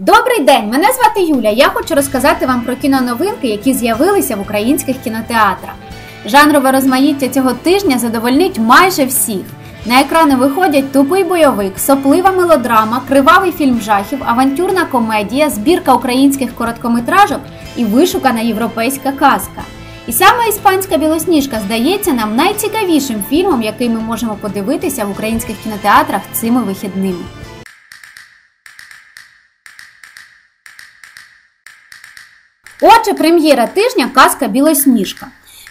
Добрий день! Мене звати Юля. Я хочу розказати вам про кіноновинки, які з'явилися в українських кінотеатрах. Жанрове розмаїття цього тижня задовольнить майже всіх. На екрани виходять тупий бойовик, соплива мелодрама, кривавий фільм жахів, авантюрна комедія, збірка українських короткометражок і вишукана європейська казка. І саме іспанська білосніжка здається нам найцікавішим фільмом, який ми можемо подивитися в українських кінотеатрах цими вихідними. Отже, прем'єра тижня казка Білосніжка.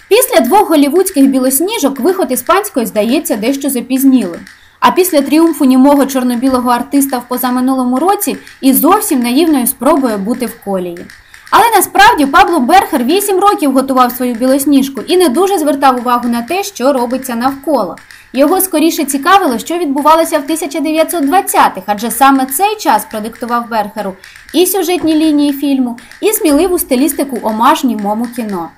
Після двох голівудських білосніжок виход іспанської здається дещо запізнілим. А після тріумфу німого чорно-білого артиста в позаминулому році і зовсім наївною спробою бути в колії. Але насправді Пабло Берхер 8 років готував свою білосніжку і не дуже звертав увагу на те, що робиться навколо. Його скоріше цікавило, що відбувалося в 1920-х, адже саме цей час продиктував Берхеру і сюжетні лінії фільму, і сміливу стилістику омаж німому кіно.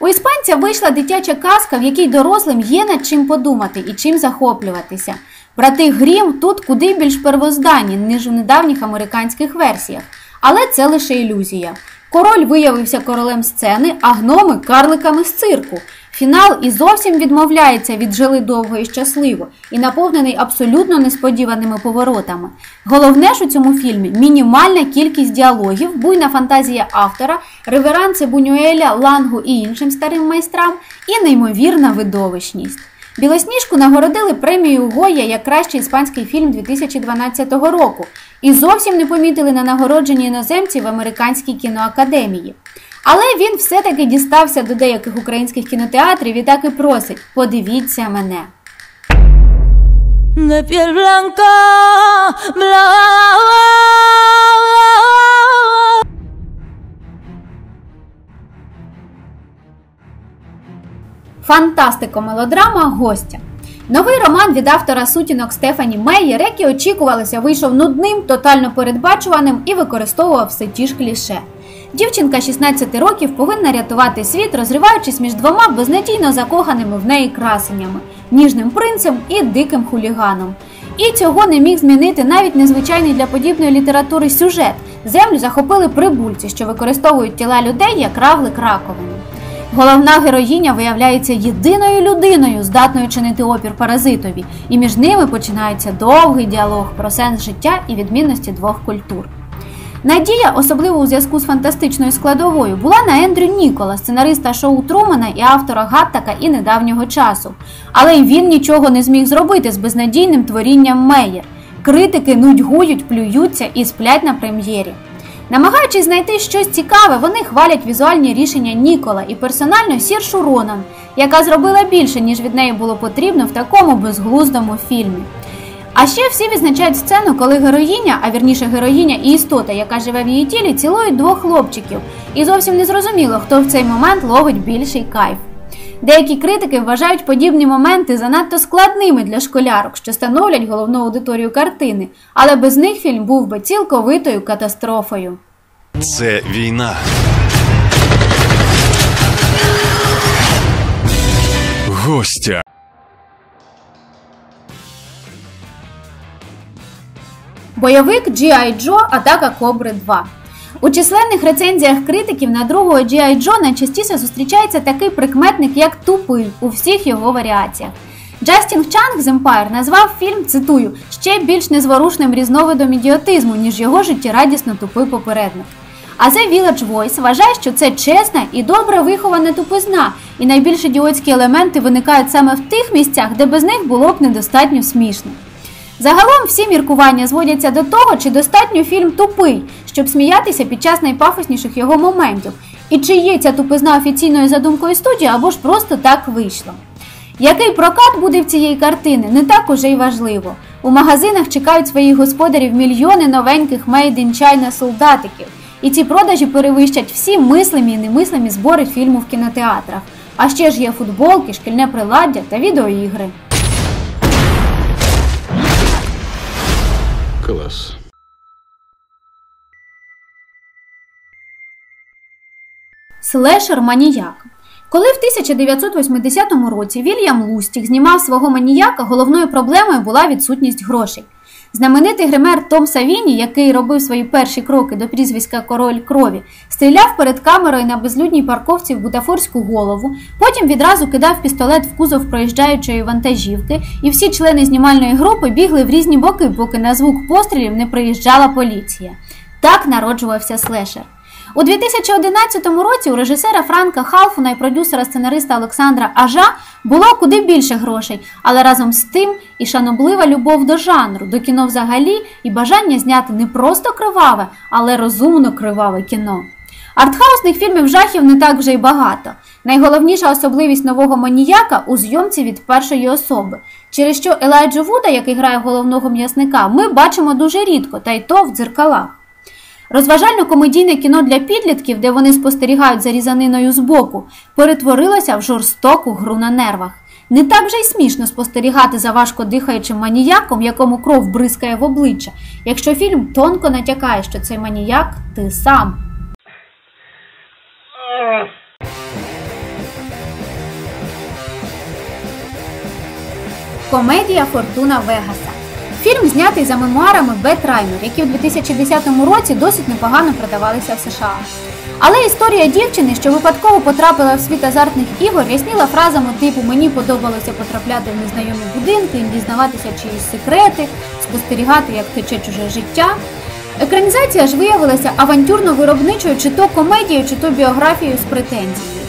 У іспанця вийшла дитяча казка, в якій дорослим є над чим подумати і чим захоплюватися. Брати Грім тут куди більш первозданні, ніж у недавніх американських версіях. Але це лише ілюзія. Король виявився королем сцени, а гноми карликами з цирку. Фінал і зовсім відмовляється від жили довго і щасливо і наповнений абсолютно несподіваними поворотами. Головне ж у цьому фільмі мінімальна кількість діалогів, буйна фантазія автора, реверанси Бунюеля, Лангу і іншим старим майстрам, і неймовірна видовищність. Білосніжку нагородили премію Гоя як кращий іспанський фільм 2012 року і зовсім не помітили на нагородженні іноземців в американській кіноакадемії. Але він все-таки дістався до деяких українських кінотеатрів і так і просить: подивіться мене. de piel blanca, blanca. Фантастико-мелодрама Гостя. Новий роман від автора сутінок Стефані Мейєр, як і очікувалося, вийшов нудним, тотально передбачуваним і використовував все ті ж кліше. Дівчинка 16 років повинна рятувати світ, розриваючись між двома безнадійно закоханими в неї красенями ніжним принцем і диким хуліганом. І цього не міг змінити навіть незвичайний для подібної літератури сюжет. Землю захопили прибульці, що використовують тіла людей як равлик раковини. Головна героїня виявляється єдиною людиною, здатною чинити опір паразитові, і між ними починається довгий діалог про сенс життя і відмінності двох культур. Надія, особливо у зв'язку з фантастичною складовою, була на Ендрю Нікола, сценариста шоу Трумана і автора Гаттака і недавнього часу. Але й він нічого не зміг зробити з безнадійним творінням Меєр. Критики нудьгують, плюються і сплять на прем'єрі. Намагаючись знайти щось цікаве, вони хвалять візуальні рішення Нікола і персонально Сіршу Ронан, яка зробила більше, ніж від неї було потрібно в такому безглуздому фільмі. А ще всі відзначають сцену, коли героїня, а вірніше героїня і істота, яка живе в її тілі, цілують двох хлопчиків, і зовсім не зрозуміло, хто в цей момент ловить більший кайф. Деякі критики вважають подібні моменти занадто складними для школярок, що становлять головну аудиторію картини, але без них фільм був би цілковитою катастрофою. Це війна. Гостя. Бойовик G.I. Joe Атака Кобри 2. У численних рецензіях критиків на другого G.I. Joe найчастіше зустрічається такий прикметник, як тупий у всіх його варіаціях. Джастін Чанг з Empire назвав фільм, цитую, ще більш незворушним різновидом ідіотизму, ніж його життєрадісно тупий попередник. А The Village Voice вважає, що це чесна і добре вихована тупизна, і найбільш ідіотські елементи виникають саме в тих місцях, де без них було б недостатньо смішно. Загалом всі міркування зводяться до того, чи достатньо фільм тупий, щоб сміятися під час найпафосніших його моментів, і чи є ця тупизна офіційною задумкою студії, або ж просто так вийшло. Який прокат буде в цієї картини, не так уже й важливо. У магазинах чекають своїх господарів мільйони новеньких Made in China солдатиків, і ці продажі перевищать всі мислимі і немислимі збори фільму в кінотеатрах. А ще ж є футболки, шкільне приладдя та відеоігри. Клас. Слешер маніяк. Коли в 1980 році Вільям Лустік знімав свого маніяка, головною проблемою була відсутність грошей. Знаменитий гример Том Савіні, який робив свої перші кроки до прізвиська Король крові, стріляв перед камерою на безлюдній парковці в бутафорську голову, потім відразу кидав пістолет в кузов проїжджаючої вантажівки, і всі члени знімальної групи бігли в різні боки, поки на звук пострілів не приїжджала поліція. Так народжувався слешер. У 2011 році у режисера Франка Халфуна і продюсера сценариста Олександра Ажа було куди більше грошей, але разом з тим і шаноблива любов до жанру, до кіно взагалі, і бажання зняти не просто криваве, але розумно криваве кіно. Артхаусних фільмів жахів не так вже й багато. Найголовніша особливість нового маніяка у зйомці від першої особи, через що Елайджу Вуда, який грає головного м'ясника, ми бачимо дуже рідко, та й то в дзеркалах. Розважально-комедійне кіно для підлітків, де вони спостерігають за різаниною збоку, перетворилося в жорстоку гру на нервах. Не так вже й смішно спостерігати за важко дихаючим маніяком, якому кров бризкає в обличчя, якщо фільм тонко натякає, що цей маніяк ти сам. Комедія Фортуна Вегаса. Фільм знятий за мемуарами Бет Раймер, які у 2010 році досить непогано продавалися в США. Але історія дівчини, що випадково потрапила в світ азартних ігор, рясніла фразами типу Мені подобалося потрапляти в незнайомі будинки, дізнаватися чиїсь секрети, спостерігати, як тече чуже життя. Екранізація ж виявилася авантюрно-виробничою чи то комедією, чи то біографією з претензією.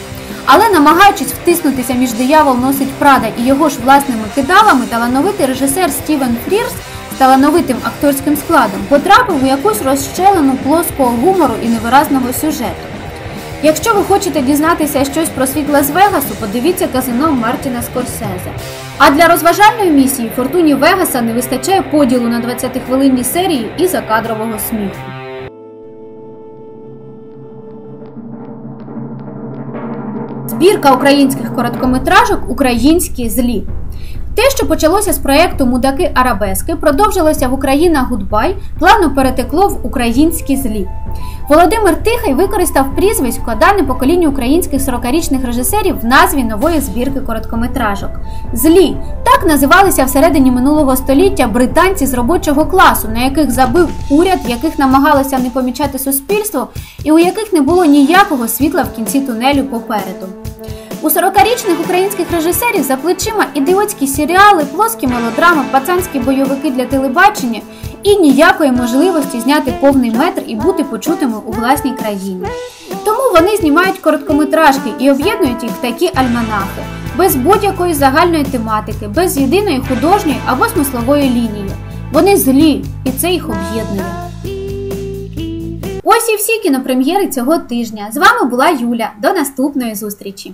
Але намагаючись втиснутися між диявол носить Прада і його ж власними кидалами, талановитий режисер Стівен Фрірс з талановитим акторським складом потрапив у якусь розщелену плоского гумору і невиразного сюжету. Якщо ви хочете дізнатися щось про світ Лас-Вегасу, подивіться казино Мартіна Скорсезе. А для розважальної місії Фортуні Вегаса не вистачає поділу на 20-хвилинні серії і закадрового сміху. Збірка українських короткометражок Українські злі. Те, що почалося з проєкту Мудаки Арабески, продовжилося в Україна Гудбай, плавно перетекло в українські злі. Володимир Тихий використав прізвисько, дане поколінню українських 40-річних режисерів в назві нової збірки короткометражок. Злі так називалися всередині минулого століття британці з робочого класу, на яких забив уряд, яких намагалося не помічати суспільство, і у яких не було ніякого світла в кінці тунелю попереду. У 40-річних українських режисерів за плечима ідіотські серіали, плоскі мелодрами, пацанські бойовики для телебачення і ніякої можливості зняти повний метр і бути почутими у власній країні. Тому вони знімають короткометражки і об'єднують їх в такі альманахи, без будь-якої загальної тематики, без єдиної художньої або смислової лінії. Вони злі, і це їх об'єднує. Ось і всі кінопрем'єри цього тижня. З вами була Юля. До наступної зустрічі!